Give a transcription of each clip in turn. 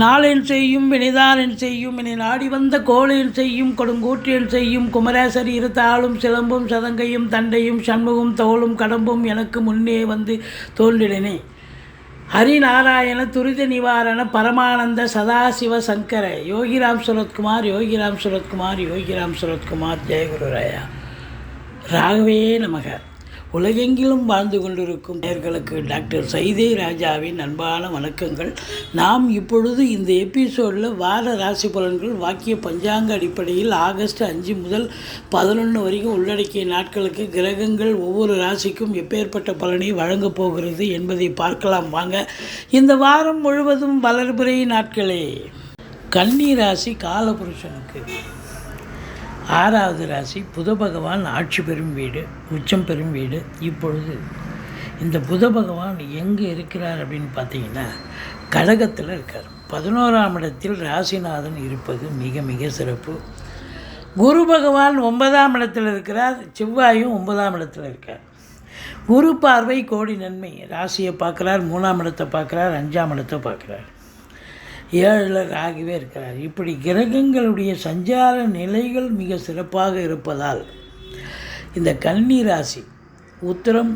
நாளின் செய்யும் வினைதானென் செய்யும் இனி நாடி வந்த கோளென் செய்யும் கொடுங்கூற்றென் செய்யும் குமரேசர் இருத்தாளும் சிலம்பும் சதங்கையும் தண்டையும் சண்முகம் தோளும் கடம்பும் எனக்கு முன்னே வந்து தோன்றினே ஹரிநாராயண துரித நிவாரண பரமானந்த சதாசிவ சங்கர. யோகிராம் சுரத்குமார் யோகிராம் சுரத்குமார் யோகிராம் சுரத்குமார் ஜெயகுருராயா ராகவே நமக. உலகெங்கிலும் வாழ்ந்து கொண்டிருக்கும் நேர்களுக்கு டாக்டர் சைதே ராஜாவின் அன்பான வணக்கங்கள். நாம் இப்பொழுது இந்த எபிசோடில் வார ராசி பலன்கள் வாக்கிய பஞ்சாங்க அடிப்படையில் ஆகஸ்ட் அஞ்சு முதல் பதினொன்று வரைக்கும் உள்ளடக்கிய நாட்களுக்கு கிரகங்கள் ஒவ்வொரு ராசிக்கும் எப்பேற்பட்ட பலனை வழங்கப் போகிறது என்பதை பார்க்கலாம். வாங்க இந்த வாரம் முழுவதும் வளர்பிறை நாட்களே. கன்னி ராசி காலபுருஷனுக்கு. ஆறாவது ராசி புத பகவான் ஆட்சி பெறும் வீடு உச்சம் பெறும் வீடு. இப்பொழுது இந்த புத பகவான் எங்கே இருக்கிறார் அப்படின்னு பார்த்தீங்கன்னா கடகத்தில் இருக்கார். பதினோராம் இடத்தில் ராசிநாதன் இருப்பது மிக மிக சிறப்பு. குரு பகவான் ஒன்பதாம் இடத்தில் இருக்கிறார் செவ்வாயும் ஒன்பதாம் இடத்தில் இருக்கார். குரு பார்வை கோடி நன்மை. ராசியை பார்க்குறார் மூணாம் இடத்தை பார்க்குறார் அஞ்சாம் இடத்தை பார்க்குறார். ஏழில் ராகுவே இருக்கிறார். இப்படி கிரகங்களுடைய சஞ்சார நிலைகள் மிக சிறப்பாக இருப்பதால் இந்த கன்னி ராசி உத்திரம்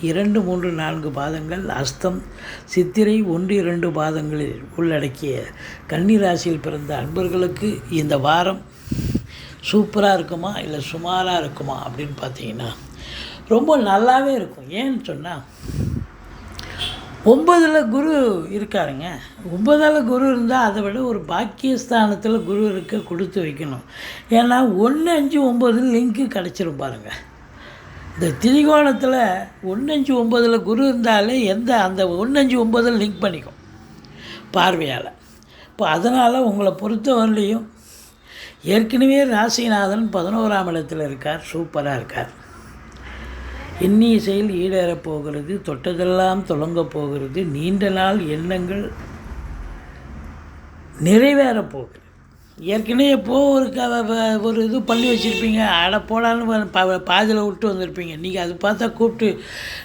இரண்டு மூன்று நான்கு பாதங்கள் அஸ்தம் சித்திரை ஒன்று இரண்டு பாதங்களில் உள்ளடக்கிய கன்னி ராசியில் பிறந்த அன்பர்களுக்கு இந்த வாரம் சூப்பராக இருக்குமா இல்லை சுமாராக இருக்குமா அப்படின்னு பார்த்தீங்கன்னா ரொம்ப நல்லாவே இருக்கும். ஏன்னு சொன்னால் ஒம்பதில் குரு இருக்காருங்க. ஒம்பதில் குரு இருந்தால் அதை விட ஒரு பாக்கியஸ்தானத்தில் குரு இருக்க கொடுத்து வைக்கணும். ஏன்னா ஒன்று அஞ்சு ஒம்பது லிங்க்கு கிடச்சிரும் பாருங்க. இந்த திரிகோணத்தில் ஒன்று அஞ்சு ஒம்பதில் குரு இருந்தாலே எந்த அந்த ஒன்று அஞ்சு ஒம்பதில் லிங்க் பண்ணிக்கும் பார்வையால். இப்போ அதனால் உங்களை பொறுத்தவரையிலையும் ஏற்கனவே ராசிநாதன் பதினோராம் இடத்தில் இருக்கார் சூப்பராக இருக்கார். எண்ணிய செயல் ஈடேறப் போகிறது தொட்டதெல்லாம் தொடங்கப் போகிறது நீண்ட நாள் எண்ணங்கள் நிறைவேறப் போகிறது. ஏற்கனவே எப்போது ஒரு க வ- ஒரு இது பண்ணி வச்சுருப்பீங்க அட போடான்னு பா பாதியில் விட்டு வந்திருப்பீங்க. நீங்கள் அது பார்த்தா கூப்பிட்டு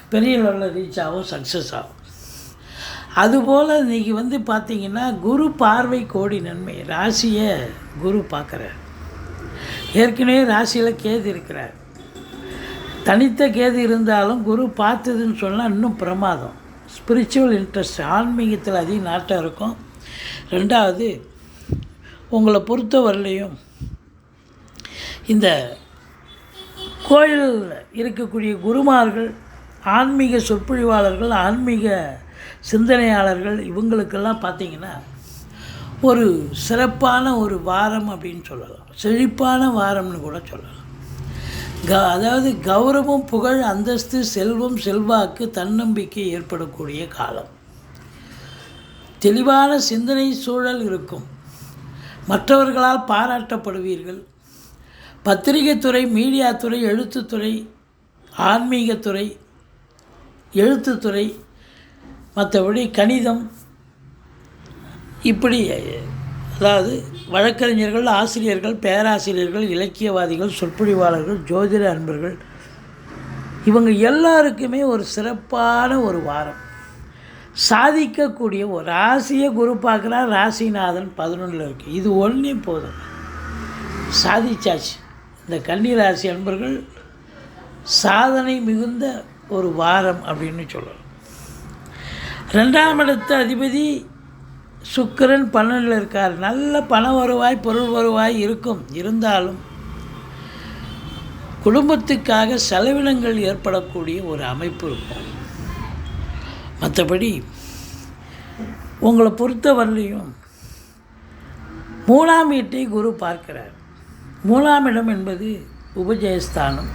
பெரிய லெவலில் ரீச் ஆகும் சக்ஸஸ் ஆகும். அதுபோல் இன்றைக்கி வந்து பார்த்தீங்கன்னா குரு பார்வை கோடி நன்மை. ராசியை குரு பார்க்குறார். ஏற்கனவே ராசியில் கேது இருக்கிறார். தனித்த கேது இருந்தாலும் குரு பார்த்ததுன்னு சொன்னால் இன்னும் பிரமாதம். ஸ்பிரிச்சுவல் இன்ட்ரெஸ்ட் ஆன்மீகத்தில் அதிக நாட்டம் இருக்கும். ரெண்டாவது உங்களை பொறுத்தவரையிலையும் இந்த கோயிலில் இருக்கக்கூடிய குருமார்கள் ஆன்மீக சொற்பொழிவாளர்கள் ஆன்மீக சிந்தனையாளர்கள் இவங்களுக்கெல்லாம் பார்த்தீங்கன்னா ஒரு சிறப்பான ஒரு வாரம் அப்படின்னு சொல்லலாம். செழிப்பான வாரம்னு கூட சொல்லலாம். க அதாவது கௌரவம் புகழ் அந்தஸ்து செல்வம் செல்வாக்கு தன்னம்பிக்கை ஏற்படக்கூடிய காலம். தெளிவான சிந்தனை சூழல் இருக்கும். மற்றவர்களால் பாராட்டப்படுவீர்கள். பத்திரிகைத்துறை மீடியாத்துறை எழுத்துத்துறை ஆன்மீகத்துறை எழுத்துத்துறை மற்றபடி கணிதம் இப்படி அதாவது வழக்கறிஞர்கள் ஆசிரியர்கள் பேராசிரியர்கள் இலக்கியவாதிகள் சொற்பொழிவாளர்கள் ஜோதிட அன்பர்கள் இவங்க எல்லாருக்குமே ஒரு சிறப்பான ஒரு வாரம். சாதிக்கக்கூடிய ஒரு ராசியை குரு பார்க்குறா ராசிநாதன் பதினொன்றில் இருக்குது இது ஒன்றே போதும். சாதிச்சாச்சு. இந்த கன்னி ராசி அன்பர்கள் சாதனை மிகுந்த ஒரு வாரம் அப்படின்னு சொல்லலாம். ரெண்டாம் இடத்த அதிபதி சுக்கிரன் பன்னெண்டில் இருக்கார். நல்ல பண வருவாய் பொருள் வருவாய் இருக்கும். இருந்தாலும் குடும்பத்துக்காக செலவினங்கள் ஏற்படக்கூடிய ஒரு அமைப்பு இருக்கும். மற்றபடி உங்களை பொறுத்தவரையிலையும் மூணாம் வீட்டை குரு பார்க்கிறார். மூணாம் இடம் என்பது உபஜயஸ்தானம்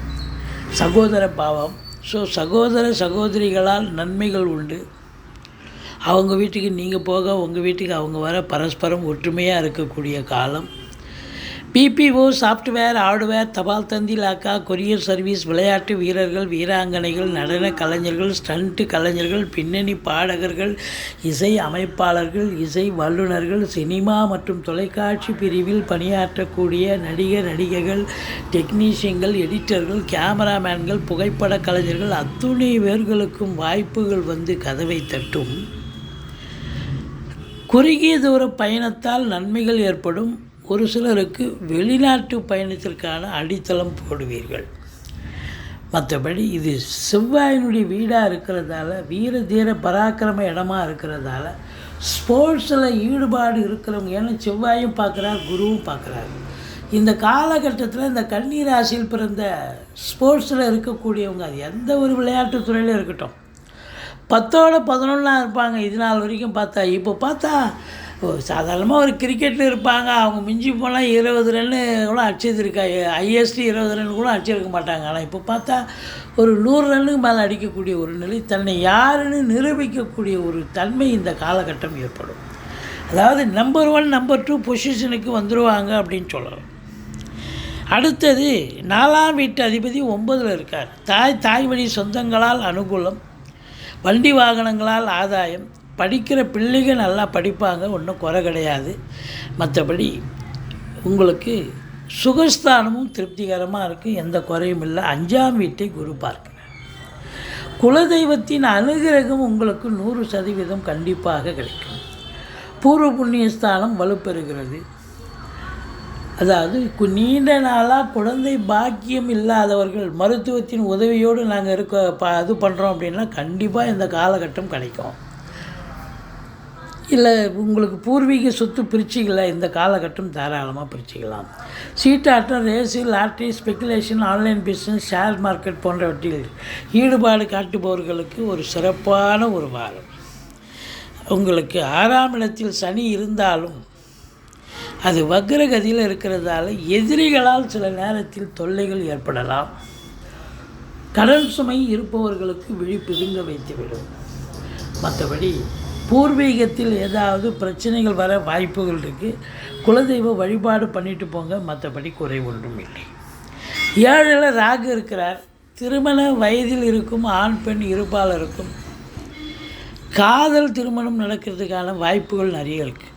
சகோதர பாவம். ஸோ சகோதர சகோதரிகளால் நன்மைகள் உண்டு. அவங்க வீட்டுக்கு நீங்கள் போக உங்கள் வீட்டுக்கு அவங்க வர பரஸ்பரம் ஒற்றுமையாக இருக்கக்கூடிய காலம். பிபிஓ சாஃப்ட்வேர் ஹார்ட்வேர் தபால் தந்தி லாக்கா கொரியர் சர்வீஸ் விளையாட்டு வீரர்கள் வீராங்கனைகள் நடன கலைஞர்கள் ஸ்டண்ட்டு கலைஞர்கள் பின்னணி பாடகர்கள் இசை அமைப்பாளர்கள் இசை வல்லுநர்கள் சினிமா மற்றும் தொலைக்காட்சி பிரிவில் பணியாற்றக்கூடிய நடிகர் நடிகைகள் டெக்னீஷியன்கள் எடிட்டர்கள் கேமராமேன்கள் புகைப்பட கலைஞர்கள் அத்துணை பேர்களுக்கும் வாய்ப்புகள் வந்து கதவை தட்டும். குறுகிய தூர பயணத்தால் நன்மைகள் ஏற்படும். ஒரு சிலருக்கு வெளிநாட்டு பயணத்திற்கான அடித்தளம் போடுவீர்கள். மற்றபடி இது செவ்வாயினுடைய வீடாக இருக்கிறதால வீர தீர பராக்கிரம இடமா இருக்கிறதால ஸ்போர்ட்ஸில் ஈடுபாடு இருக்கிறவங்க ஏன்னா செவ்வாயும் பார்க்குறார் குருவும் பார்க்குறாரு. இந்த காலகட்டத்தில் இந்த கன்னி ராசியில் பிறந்த ஸ்போர்ட்ஸில் இருக்கக்கூடியவங்க அது எந்த ஒரு விளையாட்டுத் துறையில் இருக்கட்டும். பத்தோட பதினொன்றா இருப்பாங்க. இது நாள் வரைக்கும் பார்த்தா இப்போ பார்த்தா சாதாரணமாக ஒரு கிரிக்கெட்டில் இருப்பாங்க. அவங்க மிஞ்சி போனால் இருபது ரன்னு கூட அடிச்சதுருக்கா ஐஎஸ்டி இருபது ரன் கூட அடிச்சிருக்க மாட்டாங்க. ஆனால் இப்போ பார்த்தா ஒரு நூறு ரன்னுக்கு மேலே அடிக்கக்கூடிய ஒரு நிலை தன்னை யாருன்னு நிரூபிக்கக்கூடிய ஒரு தன்மை இந்த காலகட்டம் ஏற்படும். அதாவது நம்பர் ஒன் நம்பர் டூ பொசிஷனுக்கு வந்துடுவாங்க அப்படின்னு சொல்லலாம். அடுத்தது நாலாம் வீட்டு அதிபதி ஒன்பதில் இருக்கார். தாய் தாய் வழி சொந்தங்களால் அனுகூலம் வண்டி வாகனங்களால் ஆதாயம். படிக்கிற பிள்ளைகள் நல்லா படிப்பாங்க ஒன்றும் குறை கிடையாது. மற்றபடி உங்களுக்கு சுகஸ்தானமும் திருப்திகரமாக இருக்குது எந்த குறையும் இல்லை. அஞ்சாம் வீட்டை குரு பார்க்கிறார். குலதெய்வத்தின் அனுகிரகம் உங்களுக்கு நூறு சதவீதம் கண்டிப்பாக கிடைக்கும். பூர்வ புண்ணியஸ்தானம் வலுப்பெறுகிறது. அதாவது நீண்ட நாளாக குழந்தை பாக்கியம் இல்லாதவர்கள் மருத்துவத்தின் உதவியோடு நாங்கள் இருக்க ப இது பண்ணுறோம் அப்படின்னா கண்டிப்பாக இந்த காலகட்டம் கிடைக்கும். இல்லை உங்களுக்கு பூர்வீக சொத்து பிரிச்சிக்கல இந்த காலகட்டம் தாராளமாக பிரிச்சுக்கலாம். சீட்டாட்டம் race lottery speculation online business share market போன்றவற்றில் ஈடுபாடு காட்டுபவர்களுக்கு ஒரு சிறப்பான ஒரு வாரம். உங்களுக்கு ஆறாம் இடத்தில் சனி இருந்தாலும் அது வக்ரகதியில் இருக்கிறதால எதிரிகளால் சில நேரத்தில் தொல்லைகள் ஏற்படலாம். கடல் சுமை இருப்பவர்களுக்கு விழி பிதுங்க வைத்துவிடும். மற்றபடி பூர்வீகத்தில் ஏதாவது பிரச்சனைகள் வர வாய்ப்புகள் இருக்குது குலதெய்வ வழிபாடு பண்ணிட்டு போங்க மற்றபடி குறை ஒன்றும் இல்லை. ஏழில் ராகு இருக்கிறார். திருமண வயதில் இருக்கும் ஆண் பெண் இருப்பாளருக்கும் காதல் திருமணம் நடக்கிறதுக்கான வாய்ப்புகள் நிறைய இருக்குது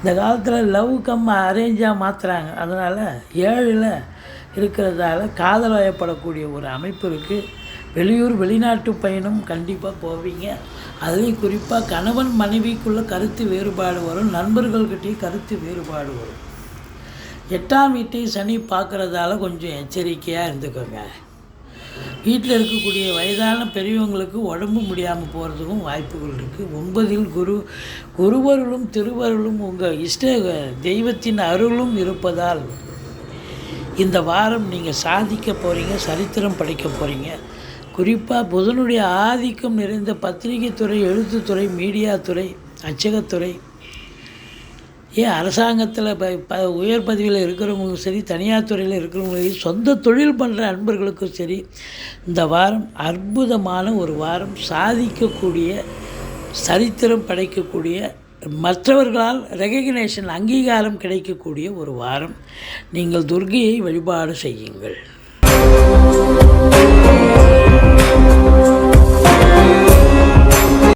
இந்த காலத்தில் லவ் கம் அரேஞ்சாக மாற்றுறாங்க அதனால் ஏழில் இருக்கிறதால காதல் வயப்படக்கூடிய ஒரு அமைப்பு இருக்குது வெளியூர் வெளிநாட்டு பயணம் கண்டிப்பாக போவீங்க. அதுலேயும் குறிப்பாக கணவன் மனைவிக்குள்ளே கருத்து வேறுபாடு வரும். நண்பர்கள்கிட்டேயும் கருத்து வேறுபாடு வரும். எட்டாம் வீட்டை சனி பார்க்குறதால கொஞ்சம் எச்சரிக்கையாக இருந்துக்கோங்க. வீட்டில் இருக்கக்கூடிய வயதான பெரியவங்களுக்கு உடம்பு முடியாமல் போகிறதுக்கும் வாய்ப்புகள் இருக்குது ஒன்பதில் குரு குருவருளும் திருவருளும் உங்கள் இஷ்ட தெய்வத்தின் அருளும் இருப்பதால் இந்த வாரம் நீங்கள் சாதிக்க போகிறீங்க சரித்திரம் படைக்க போகிறீங்க குறிப்பாக புதனுடைய ஆதிக்கம் நிறைந்த பத்திரிகை துறை எழுத்துத்துறை மீடியா துறை அச்சகத்துறை ஏன் அரசாங்கத்தில் ப ப உயர் பதவியில் இருக்கிறவங்களுக்கும் சரி தனியார் துறையில் இருக்கிறவங்களுக்கும் சரி, சொந்த தொழில் பண்ணுற அன்பர்களுக்கும் சரி இந்த வாரம் அற்புதமான ஒரு வாரம் சாதிக்கக்கூடிய சரித்திரம் படைக்கக்கூடிய மற்றவர்களால் ரெகக்னேஷன் அங்கீகாரம் கிடைக்கக்கூடிய ஒரு வாரம். நீங்கள் துர்கையை வழிபாடு செய்யுங்கள்.